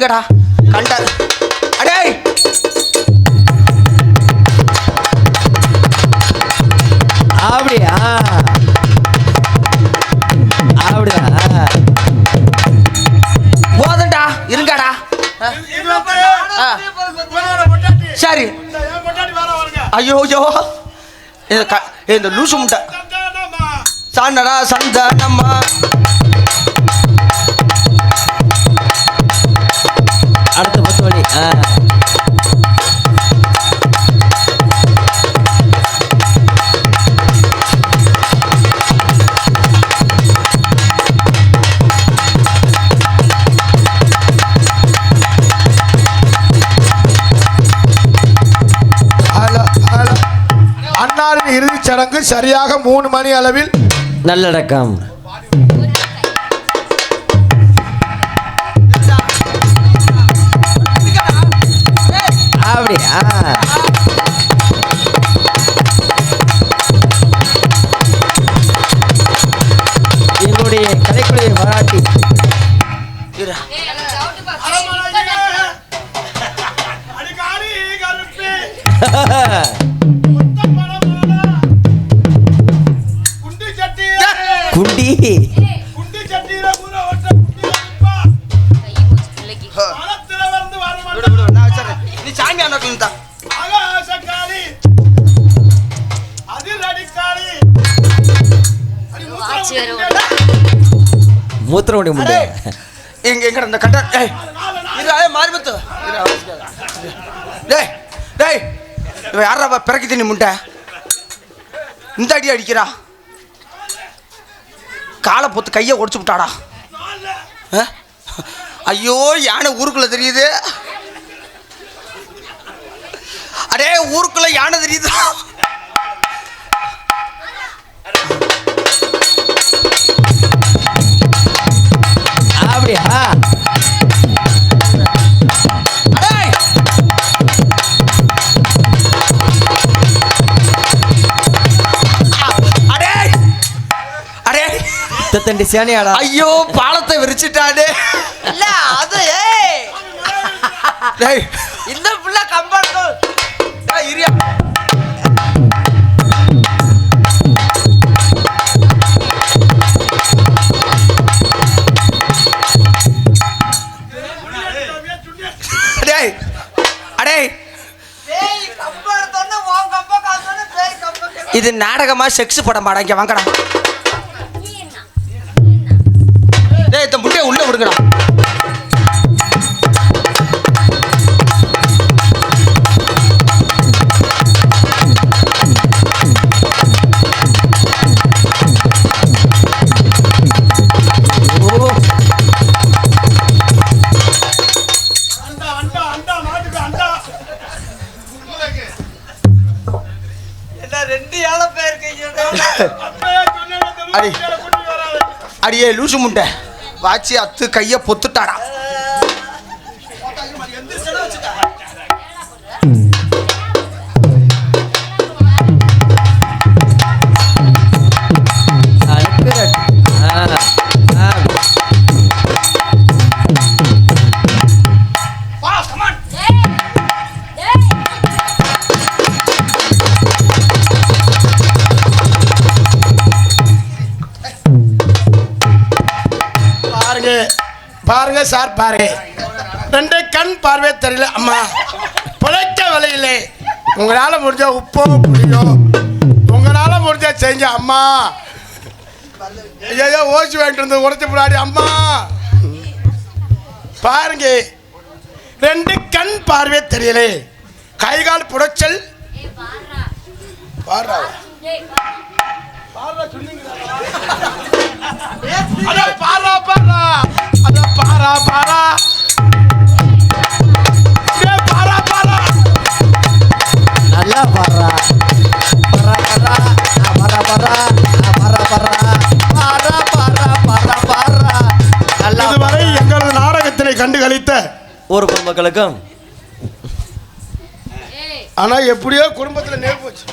இருங்கடா கண்ட அடே அப்படியா? அப்படியா? போதண்டா இருங்கடா. சரி. ஐயோ ஐயோ. இந்த லூசு முட்டை. சாண்டடா சந்தனம்மா. இறுதிச் சடங்கு சரியாக மூணு மணி அளவில் நல்லடக்கம். மூத்திர முடி முடி எங்க எங்க இந்த கட்ட. ஏய் இது ஏய் மாரிபத்து இரு டேய் டேய் இவன் யாரா பிறக்கி தண்ணி முட்டை இந்த அடி அடிக்கிறா. காலை பொத்து கையை ஒடிச்சு விட்டாடா. ஆ? ஐயோ யானை ஊருக்குள்ள தெரியுது. அடே ஊருக்குள்ள யானை தெரியுது? அப்படியா? அடே அடே! அடே! தத்தண்டி சேனையாடா. ஐயோ பாலத்தை விரிச்சிட்டானே. இல்ல அது ஏய்! டேய். இந்த புள்ள கம்பன் டேய், இரியா. இது நாடகமா செக்ஸ் படம் பாடா. இங்க வாங்கடா. அடியே லூசு முண்டை வாச்சி அத்து கைய பொத்துட்டாடா பாருங்க சார் பாருங்க. ரெண்டு கண் பார்வை தெரியல. அம்மா பிழைக்க விலையிலே உங்களால முடிஞ்ச உப்போ புளியோ உங்களால முடிஞ்ச செஞ்ச அம்மா. ஐயோ ஓசி வாங்கிட்டு வந்து உடச்சு முன்னாடி அம்மா. பாருங்க. ரெண்டு கண் பார்வை தெரியலே. கை கால் புடைச்சல். பாடுறா பாரா பாரா அட பாரா பாரா பாரா பாரா நல்லா பாடுறா. பரா பரா பரா பரா பரா பரா பரா பரா பரா பரா நல்லா இதுவரை எங்களது நாடகத்தினை கண்டு கழித்த ஊர் பொதுமக்களுக்கும் ஆனா எப்படியோ குடும்பத்துல நேர் போச்சு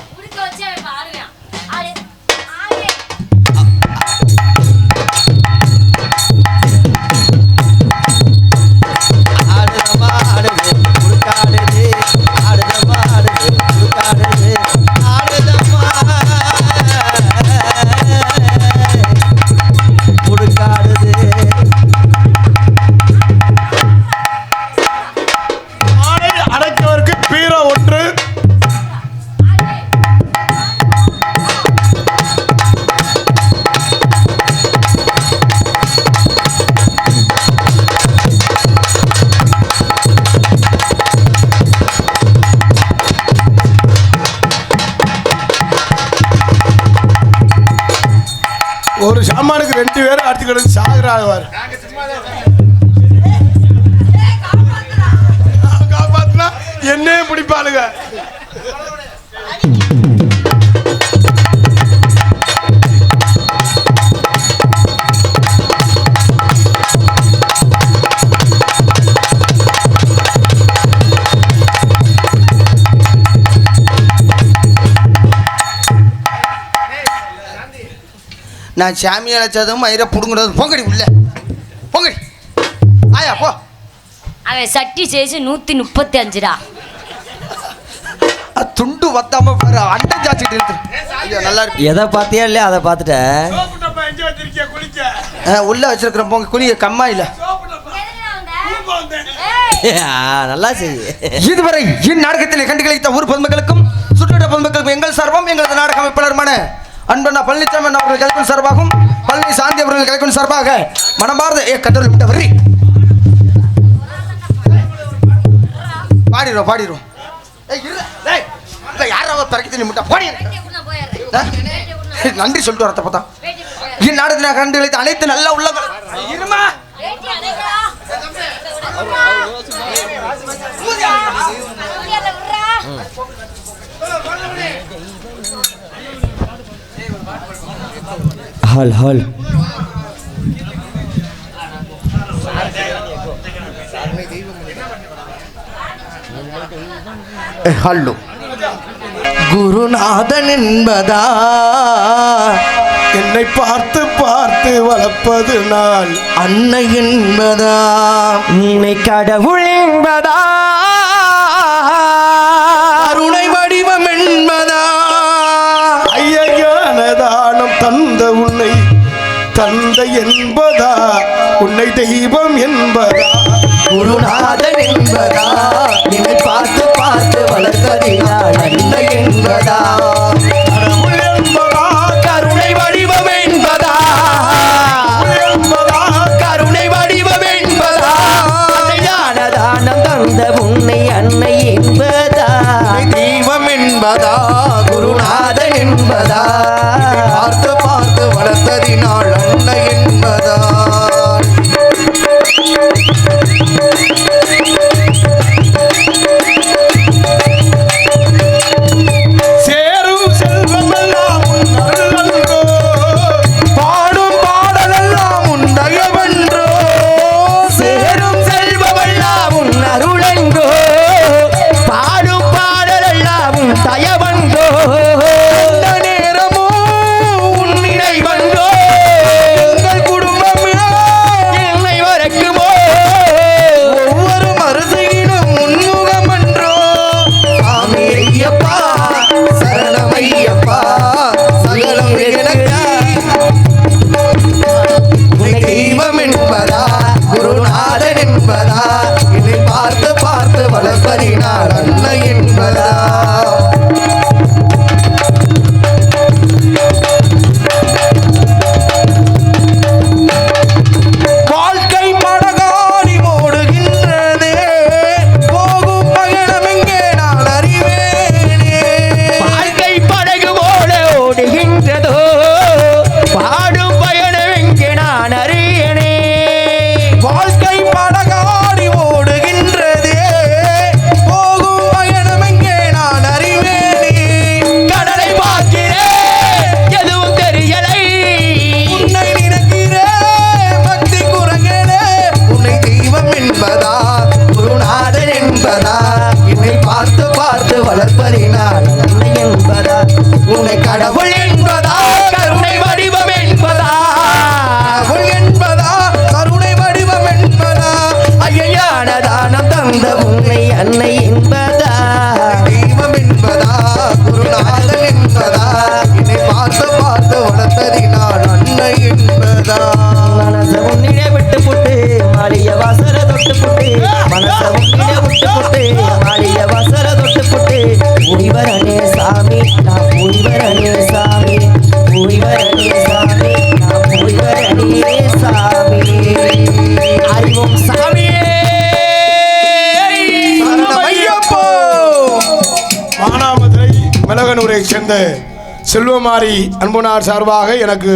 ஒரு சாமானுக்கு ரெண்டு பேரும் அடுத்து கிடந்து சாகுறாங்க காப்பாத்தினா என்னையே பிடிப்பாளுங்க. நான் சாமி அழைச்சதும் மயிரை புடுங்குறதும் பொங்கடி உள்ள. பொங்கடி. ஆயா போ. அவன் சட்டி சேச்சு நூத்தி முப்பத்தி அஞ்சுடா அ, துண்டு வத்தாம பாரு அண்டை ஜாச்சிட்டு இருக்கு. ஐயோ நல்லா இருக்கு. எதை பார்த்தியா இல்லையா? அதை பார்த்துட்ட. குளிக்க? ஆ, உள்ள வச்சிருக்கிற பொங்க குளிய கம்மா இல்ல. ஆ, நல்லா செய். இதுவரை இந்நாடகத்தினை கண்டு கழித்த ஊர் பொதுமக்களுக்கும் சுற்றுவட்ட பொதுமக்களுக்கும் எங்கள் சார்பம் எங்களது நாடக அமைப்பாளருமான அன்பண்ணா பழனிசாமி அவர்கள் கலைக்கும் சார்பாகவும் பழனி சாந்தி அவர்கள் கலைக்கும் சார்பாக மனமார்ந்த ஏ கட்டளை விட்ட வரி. பாடிடுவோம் பாடிடுவோம் யாராவது தண்ணி முட்டா போடி? நன்றி சொல்லிட்டு வரத்த பார்த்தா இந்நாடகத்தினை கண்டு கழித்த அனைத்து நல்ல உள்ளங்கள் இருமா. ஹால் ஹால் ஹல்லோ குருநாதன் என்பதா? என்னை பார்த்து பார்த்து வளர்ப்பது நான். அன்னை என்பதா? நீனை கடவுள் என்பதா? அருணை வடிவம் தந்த உன்னை தந்தை என்பதா? உன்னை தெய்வம் என்பதா? குருநாதன் என்பதா? நினை பார்த்து பார்த்து வளர்த்ததினால் அன்னை என்பதா? குருநாதன் தெய்வம் என்பதா? குருநாதன் என்பதா? என்னை பார்த்து பார்த்து வளர்ப்பதினால் என்பதா? உன்னை கடவுள் செல்வமாரி அன்புனார் சார்பாக எனக்கு